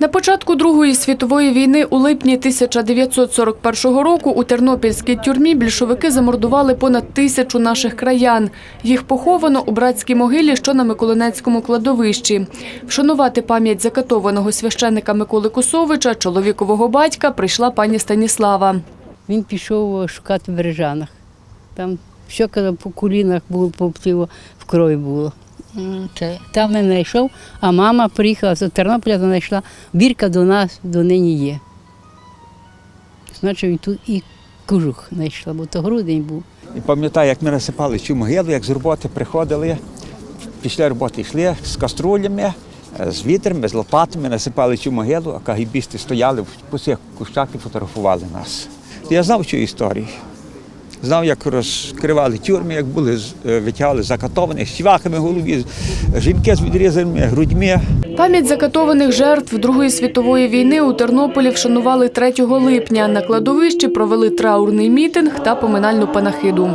На початку Другої світової війни у липні 1941 року у Тернопільській тюрмі більшовики замордували понад тисячу наших краян. Їх поховано у братській могилі, що на Миколинецькому кладовищі. Вшанувати пам'ять закатованого священника Миколи Косовича, чоловікового батька, прийшла пані Станіслава. Він пішов шукати в Бережанах. Там все по колінах було, по в крові було. Там не знайшов, а мама приїхала з Тернополя, знайшла. Бірка до нас до нині є. Значить, і тут і кожух знайшла, бо то грудень був. І пам'ятаю, як ми насипали цю могилу, як з роботи приходили. Після роботи йшли з каструлями, е, з вітрами, з лопатами, насипали цю могилу, а кагібісти стояли по цих кущах і фотографували нас. Я знав цю історію. Знав, як розкривали тюрми, як були е, витягали закатованих з цвяхами голові, жінки з відрізаними грудьми. Пам'ять закатованих жертв Другої світової війни у Тернополі вшанували 3 липня. На кладовищі провели траурний мітинг та поминальну панахиду.